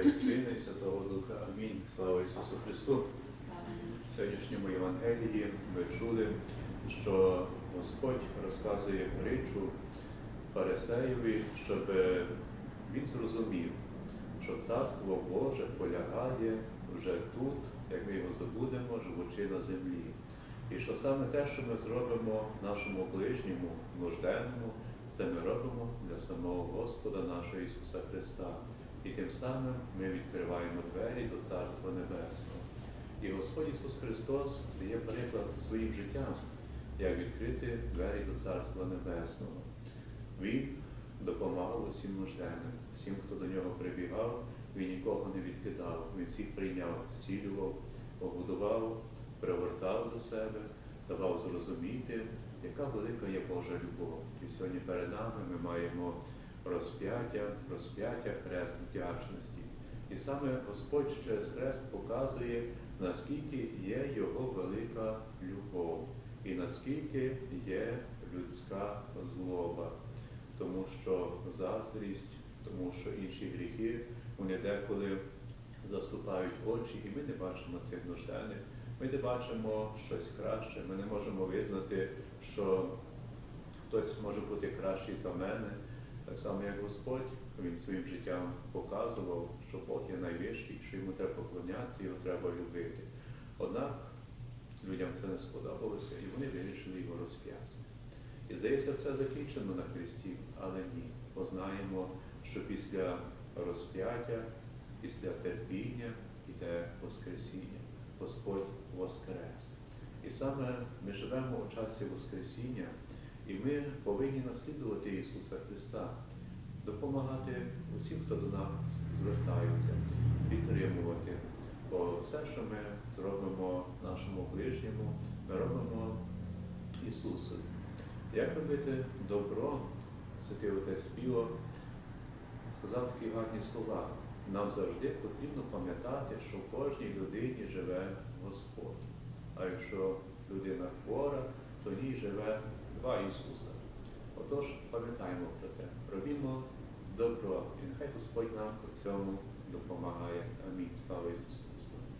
і Сина, і Святого Духа. Амінь. Слава Ісусу Христу. В сьогоднішньому Євангелії ми чули, що Господь розказує притчу Фарисеєві, щоб він зрозумів, що Царство Боже полягає вже тут, як ми його здобудемо, живучи на землі. І що саме те, що ми зробимо нашому ближньому, нужденному, це ми робимо для самого Господа нашого Ісуса Христа. І тим самим ми відкриваємо двері до Царства Небесного. І Господь Ісус Христос дає приклад своїм життям, як відкрити двері до Царства Небесного. Він допомагав усім нужденним, всім, хто до нього прибігав, він нікого не відкидав, він всіх прийняв, зцілював, побудував, привертав до себе, давав зрозуміти, яка велика є Божа любов. І сьогодні перед нами ми маємо розп'яття, розп'яття хрест вдячності. І саме Господь через хрест показує, наскільки є Його велика любов і наскільки є людська злоба, тому що заздрість, тому що інші гріхи, вони деколи заступають очі, і ми не бачимо цих нужденних. Ми не бачимо щось краще, ми не можемо визнати, що хтось може бути кращий за мене, так само як Господь, він своїм життям показував, що Бог є найвищий, що йому треба поклонятися, його треба любити. Однак людям це не сподобалося, і вони вирішили його розп'яти. І здається, все закінчено на Христі, але ні. Познаємо, що після розп'яття, після терпіння йде Воскресіння. Господь Воскрес. І саме ми живемо у часі Воскресіння, і ми повинні наслідувати Ісуса Христа, допомагати усім, хто до нас звертається, підтримувати. Бо все, що ми зробимо нашому ближньому, ми робимо Ісусу. Як робити добро, Святий Отець Піо сказав такі гарні слова. Нам завжди потрібно пам'ятати, що в кожній людині живе Господь. А якщо людина хвора, то в ній живе два Ісуса. Отож, пам'ятаємо про те, робімо добро, і нехай Господь нам у цьому допомагає. Амінь. Слава Ісусу Христу!